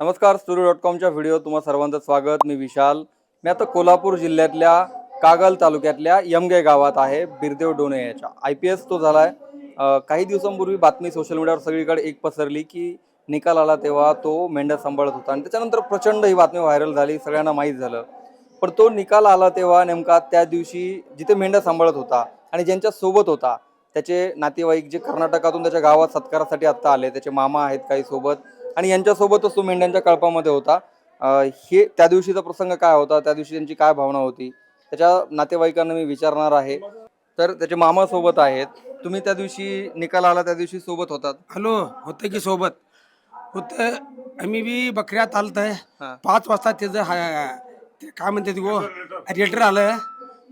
नमस्कार studio dot कॉमच्या video तुम्हा सर्वांचं स्वागत. मी विशाल. मी आता कोल्हापूर जिल्ह्यातल्या कागल तालुक्यातल्या यमगे गावात आहे बिरदेव डोणे याच्या. आय पी एस तो झाला आहे काही दिवसांपूर्वी बातमी सोशल मीडियावर सगळीकडे एक पसरली की निकाल आला तेव्हा तो मेंढ्या सांभाळत होता. आणि त्याच्यानंतर प्रचंड ही बातमी व्हायरल झाली सगळ्यांना माहीत झालं. पण तो निकाल आला तेव्हा नेमका त्या दिवशी जिथे मेंढ्या सांभाळत होता आणि ज्यांच्या सोबत होता त्याचे नातेवाईक जे कर्नाटकातून त्याच्या गावात सत्कारासाठी आत्ता आले त्याचे मामा आहेत काही सोबत आणि यांच्यासोबतच तो मेंढ्यांच्या कळपामध्ये होता. हे त्या दिवशीचा प्रसंग काय होता? त्या दिवशी त्यांची काय भावना होती? त्याच्या नातेवाईकांना मी विचारणार आहे. तर त्याचे मामा सोबत आहेत. तुम्ही त्या दिवशी निकाल आला त्या दिवशी सोबत होतात? हॅलो होतं की सोबत? होतं. आम्ही बी बकऱ्यात आलत. पाच वाजता त्याचं ते काय म्हणते गो रेटर आलं.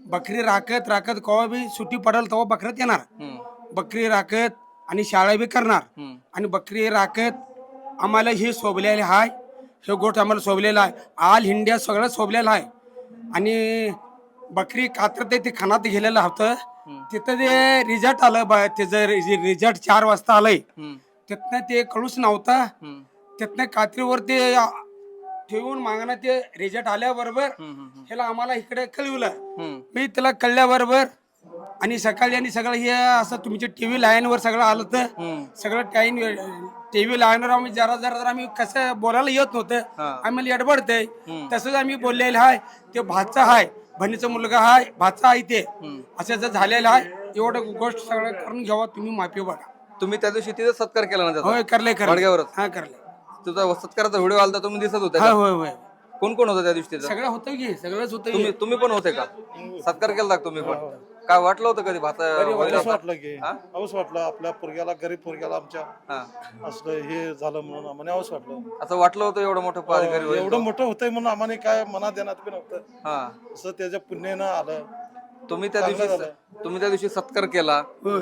बकरी राखत राखत कवा बी सुट्टी पडल तेव्हा बकऱ्यात येणार. बकरी राखत आणि शाळा बी करणार. आणि बकरी राखत आम्हाला हे शोभलेले आहे हे गोठ आम्हाला शोभलेला आहे आल इंडिया सगळं शोभलेलं आहे आणि बकरी कात्रते ते खानात गेलेलं होतं. तिथं ते रिझल्ट आलं ब- त्याचं रिझल्ट चार वाजता आलंय. तिथनं ते कळूच नव्हता. तिथनं कात्रीवर ते ठेवून मागणं ते रिझल्ट आल्याबरोबर ह्याला आम्हाला इकडे कळवलं. मी त्याला कळल्याबरोबर आणि सकाळी आणि सगळं हे असं तुमच्या टीव्ही लाईनवर सगळं आलं तर. सगळं टाईम टीव्ही लाईनवर आम्ही जरा जरा जरा आम्ही कसं बोलायला येत नव्हतं. हा. आम्हाला अडबडतंय. तसंच आम्ही बोललेलं आहे ते भाचा आहे बहिणीचा मुलगा आहे भाचा आहे ते. असं जर झालेलं आहे एवढं गोष्ट सगळं करून घ्यावा तुम्ही माफी बघा तुम्ही त्या दिवशी तिथे सत्कार केला ना त्याचा? होय करले करले. मडग्यावरच? हा करले. तुझा सत्काराचा व्हिडिओ आलता तुम्ही दिसत होता हा होय होय कोण कोण होतं त्या दिवशी? सगळं होतं की सगळंच होतं तुम्ही तुम्ही पण होते का? सत्कार केला तुम्ही पण? काय वाटलं होतं कधी भाता असं? वाटलं की. हवस वाटलं. आपल्या पोरग्याला गरीब पोरग्याला आमच्या हा. असलं हे झालं म्हणून आम्हाला हवस वाटलं. असं वाटलं होतं एवढं मोठं पदाधिकारी होईल एवढं मोठं होतंय म्हणून आम्हाला काय मनात देण्यात बी नव्हतं. हा. असं त्याच्या पुण्यानं आलं. तुम्ही त्या दिवशी तुम्ही त्या दिवशी सत्कार केला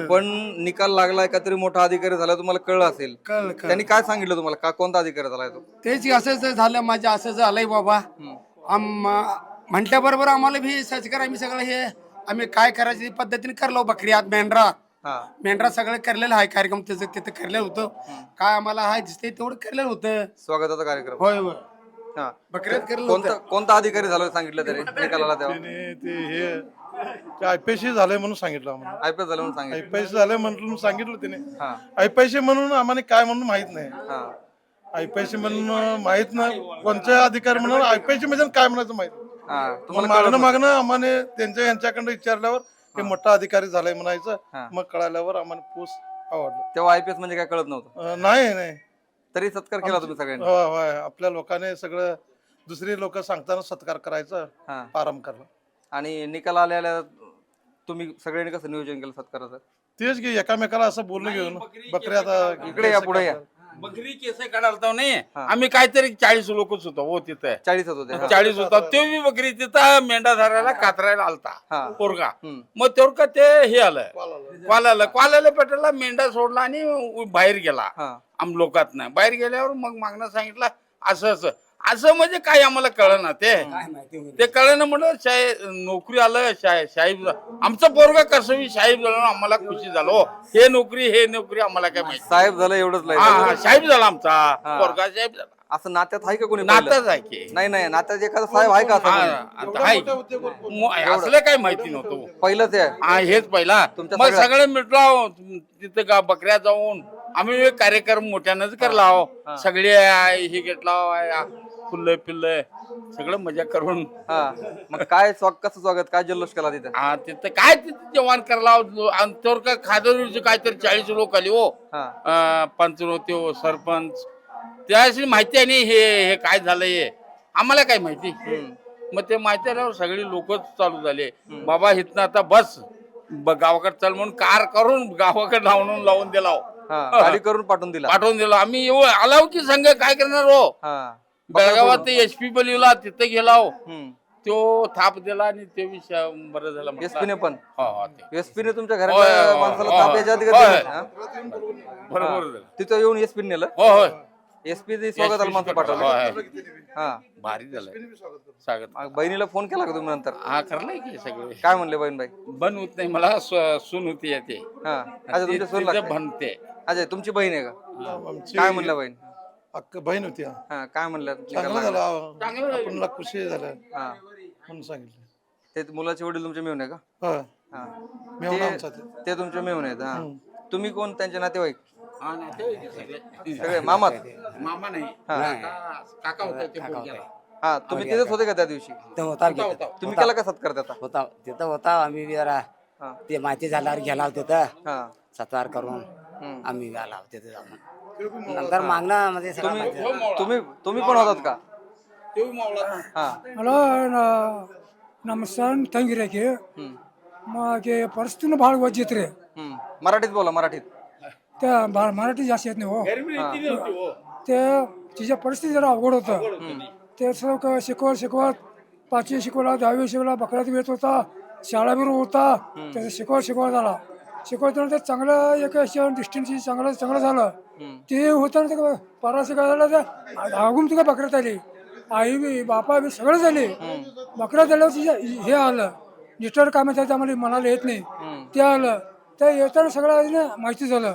पण निकाल लागलाय का तरी मोठा अधिकारी झाला तुम्हाला कळलं असेल? कळलं कळलं. त्यांनी काय सांगितलं तुम्हाला? का कोणता अधिकारी झालाय तो? तेच असंच झालं माझं असंच झालंय बाबा. आम म्हटल्याबरोबर आम्हाला भी सचकर आम्ही सगळं हे आम्ही काय करायची पद्धतीने करलो बकरीत मेंढरात हा. मेंढरात सगळं करलेलं आहे कार्यक्रम त्याचं तिथं करलेलं होतं. काय आम्हाला हाय दिसते तेवढं करलेलं होतं. स्वागताचा कार्यक्रम. होय होय. हा. बकऱ्यात करलं कोणता कोणता अधिकारी झाला सांगितलं तरी? निकालाला तेव्हा? त्याने ते हे आयपीएससी झालंय म्हणून सांगितलं आम्हाला. आय पी एस झालं म्हणून सांगितलं. आयपीएससी झालंय म्हणून सांगितलं त्याने. हा. आयपीएससी म्हणून आम्हाला काय म्हणून माहीत नाही. हा. आयपीएससी म्हणून माहीत नाही कोणत्या अधिकारी म्हणून आयपीएससी म्हणजे काय म्हणायचं माहीत? हा तुम्हाला मागणं मागणं आम्हाला त्यांच्या यांच्याकडे विचारल्यावर ते मोठा अधिकारी झालाय म्हणायचं. हा. मग कळाल्यावर आम्हाला पोस आवडलं. तेव्हा आय पी एस म्हणजे काय कळत नव्हतं? नाही नाही. तरी सत्कार केला तुम्ही सगळ्यांनी? होय होय. आपल्या लोकांनी सगळं दुसरी लोक सांगताना सत्कार करायचा हा. आराम करला. आणि निकाल आलेल्या तुम्ही सगळ्यांनी कसं नियोजन केलं सत्काराचं? तेच की एकामेकाला असं बोलणं घेऊन बकऱ्या आता इकडे या पुढे या. बकरी केस काढायला होता नाही. आम्ही काहीतरी चाळीस लोकच होतो हो तिथं. चाळीस होते हा. चाळीस होता. ते बी बकरी तिथं मेंढा धरायला कातरायला हा. आलता पोरगा. हम्म. मग तेवढं का ते हे आलं? क्वालाला क्वालाला पेटायला मेंढा सोडला आणि बाहेर गेला. हा. आम लोकात नाही बाहेर गेल्यावर मग मागणं सांगितलं असं असं. असं म्हणजे काय आम्हाला कळलं ना ते ते कळलं ना म्हणलं शाही नोकरी आलं शाही साहेब आमचं पोरगा कसं बी साहेब झालं ना आम्हाला खुशी झालो. हे नोकरी हे नोकरी आम्हाला काय माहिती. साहेब झालं एवढंच हा नाही हा साहेब झाला आमचा. पोरगा साहेब झाला. असं नात्यात आहे का कोणी पहिलं? नाताच आहे की. नाही नाही नात्यात एखादा साहेब आहे का हा, कोणी? आता आहे. मग असलं काय माहिती नव्हतं. पहिलंच आहे. हा हेच पहिला. तुमच्या मग सगळ्या- सगळं मिटलो तिथं गा बकऱ्या जाऊन. आम्ही एक कार्यक्रम मोठ्यानंच करला हो सगळे आहे, हे घेतला फुल्ल पिल्ल सगळं मजा करून. हा. मग काय स्वाग कसं स्वागत? काय जल्लोष केला तिथे? हा तिथं काय तिथं जेवण करला आणि तर का खादरचे काहीतरी चाळीस लोक आली हो. हा. अं, पंच होते हो सरपंच. त्याशी माहिती आहे नाही हे हे काय झालं हे? आम्हाला काय माहिती? मग ते माहिती आल्यावर सगळी लोकच चालू झाले. बाबा इथनं आता बस. ब- गावाकडे चल म्हणून कार करून गावाकडे लावून लावून दिला हो. हा गाडी करून पाठवून दिला. पाठवून दिला. आम्ही येऊ आलाव की संघ काय करणार हो? हा. बेळगावात एच पी बलिवला तिथे गेला हो. तो थाप दिला आणि ते विषय बरं झालं म्हटलं. एसपी ने पण? हो, हो, ते. ने तुमच्या होय, घरातल्या माणसाला होय, ताप याच्या आधी होय. कधी दिलं? हा? बरोबर झालं. तिथं येऊन एसपी नेलं? हो होय. एसपी स्वागताला माणसं पाठवलं. होय. हा. भारी झालं स्वागत. मग बहिणीला फोन केला का तुम्ही नंतर? हा करलाय की सगळे. काय म्हणले बहीण बाई? बन होत नाही मला स्व- सून होती येते हा. अच्छा तुमच्या सोन बनते. अच्छा तुमची बहीण आहे का? आमची काय म्हणलं बहीण? अक्क बहीण होती. हा. हा काय म्हणलं? चांगलं झालं. आपल्याला खुशी झालं. हा. म्हणून सांगितलं. ते मुलाचे वडील तुमचे मिळून आहे का? हा. मेवणा आमचा ते. ते- ते तुमचे मिळून आहेत हा. तुम्ही कोण? त्यांचे नातेवाईक? हा, सगळे. सगळे मामात? मामा नाही. हा. काका काका होता ते पोरग्याला. हा तुम्ही तिथेच होते का त्या दिवशी? तर होता. तुम्ही केला का सत्कार त्याचा होता तिथं होता आम्ही बी जरा. हा. ते माहिती झाल्यावर गेला होता तिथं. हा. सत्कार करून हम्म. आम्ही गेला होतो तिथं जाऊन. नंतर मागणं म्हणजे सगळं माहिती झालं. तुम्ही तुम्ही पण होतात का तो बी मावळा. हा ಅಲ್ಲ ನಮ್ಮ ಸಣ್ಣ ತಂಗಿರಕ್ಕೆ हम्म. ಮಾಗೆ ಪರಿಸ್ಥಿತಿನೂ ಭಾಳ ಒಜ್ಜಿತ್ರಿ हम्म. मराठीत बोला मराठीत ते भाळ मराठी जास्त येत नाही हो गरमी इतकी नव्हती हो. ते तिच्या परिस्थिती जरा अवघड होतं ते सगळं शिकवत शिकवत पाचवी शिकवला दहावी शिकवला बकऱ्यात येत होता शाळा बिरू होता त्याचं शिकवत शिकवत झाला शिकवत ते चांगलं एक डिस्टन्स चांगलं चांगलं झालं. ते होतं ना ते पराशी काय झालं ते आगून तुका बकऱ्यात आली. आई बी बापा बी सगळं झाले. बकऱ्यात झाल्यावर हे आलं. डिस्टर काम त्याचं आम्हाला मनाला येत नाही. ते आलं. ते येताना सगळं माहिती झालं.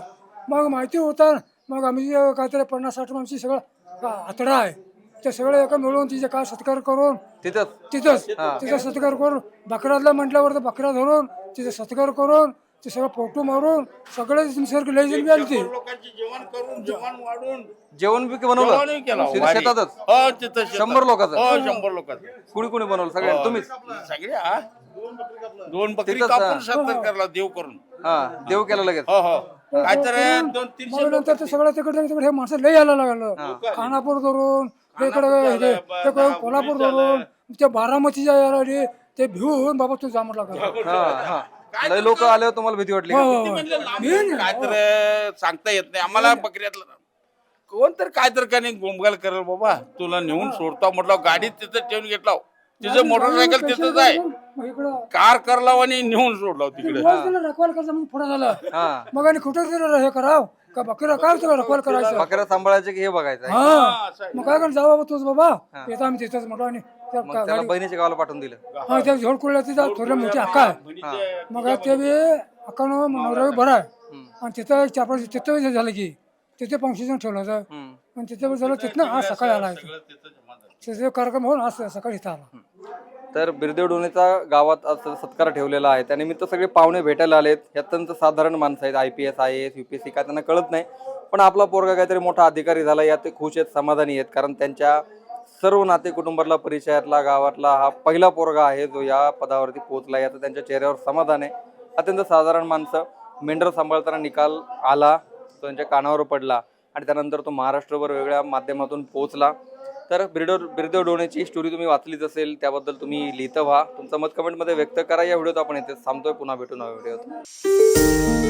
मग माहिती होता मग आम्ही काहीतरी पन्नास साठ माणशी सगळं आतडा आहे. ते सगळं एका मिळून तिचे काय सत्कार करून तिथंच? तिथंच तिचा सत्कार करून बकऱ्यातला म्हटल्यावर तर बकऱ्या धरून तिचा सत्कार करून ते सगळं फोटो मारून सगळे निसर्ग लय जण आली ती लोकांची जेवण करून जेवण वाढून. जेवण बी बनवलं? जेवणही केलं. हो, तिथे वारी. शेतातच? हो तिथं शेतात. शंभर लोकांचं? हो शंभर लोकांचं. कुणी कुणी बनवलं? सगळे तुम्हीच? सगळे हा? दोन बकरी तिथंच, कापून हा. करला देव करून. हा देव केलं लगेच. हो हो. काय तर दोन तीनशे मग नंतर ते सगळं तिकडे तिकडे हे माणसं लय यायला लागलं. खानापूर धरून इकडे इकडे कोल्हापूर धरून ते बारामतीच्या यायला लागले ते भिवून बाबा तू जा म्हटला का? हा हा. लय लोक आले तुम्हाला भीती वाटली का? काय तर सांगता येत नाही. आम्हाला बकऱ्यातलं कोण तर काय तर का नाही गोंबगाल करेल बाबा. तुला नेऊन सोडता म्हटलं गाडीत तिथं ठेवून घेतला तिचं मोटरसायकल तिथंच आहे. मग इकडं. कार करला आणि नेऊन सोडला तिकडे. रखवाल करायचं म्हणून पुढे झालं. हा. मग आणि कुठं तरी हे कराव? का बकरा काय तुला रखवाल करायचं? बकऱ्या सांभाळायचे की हे बघायचं? आहे? हा मग काय कर जा बाबा तूच बाबा. येतो आम्ही तिथंच म्हटलं आणि त्या मग त्याला बहिणीच्या गावाला पाठवून दिलं. हा त्या झोडकुळल्या तिथं थोड्या मोठी अक्का आहे. मग ते बी अक्कानं नवरा बरा आहे. आणि तिथं एक चार पाच तिथं बी झालं की तिथे फंक्शन ठेवलं होतं. हम्म. आणि तिथे बी झालं तिथनं आज सकाळी आला आहे तिथे कार्यक्रम होऊन आज सकाळी इथं आला. तर बिरदेव डोनेचा गावात आज सत्कार ठेवलेला आहे. त्यानिमित्त सगळे पाहुणे भेटायला आलेत. अत्यंत साधारण माणसं आहेत. I P S I S U P A C काय त्यांना कळत नाही. पण आपला पोरगा काहीतरी मोठा अधिकारी झाला. यात ते खुश आहेत समाधानी आहेत. कारण त्यांच्या सर्व नाते कुटुंबातला परिचयातला गावातला हा पहिला पोरगा आहे जो या पदावरती पोहोचला याचं त्यांच्या चेहऱ्यावर समाधान आहे. अत्यंत साधारण माणसं. मेंढर सांभाळताना निकाल आला. तो त्यांच्या कानावर पडला. आणि त्यानंतर तो महाराष्ट्रभर वेगळ्या माध्यमातून पोहोचला. तर बिरडो बिरदेव डोनेची स्टोरी तुम्ही वाचलीच असेल त्याबद्दल तुम्ही लिहितं व्हा. तुमचं मत कमेंटमध्ये व्यक्त करा. या व्हिडिओत आपण येथे थांबतोय. पुन्हा भेटू नव्या व्हिडिओत.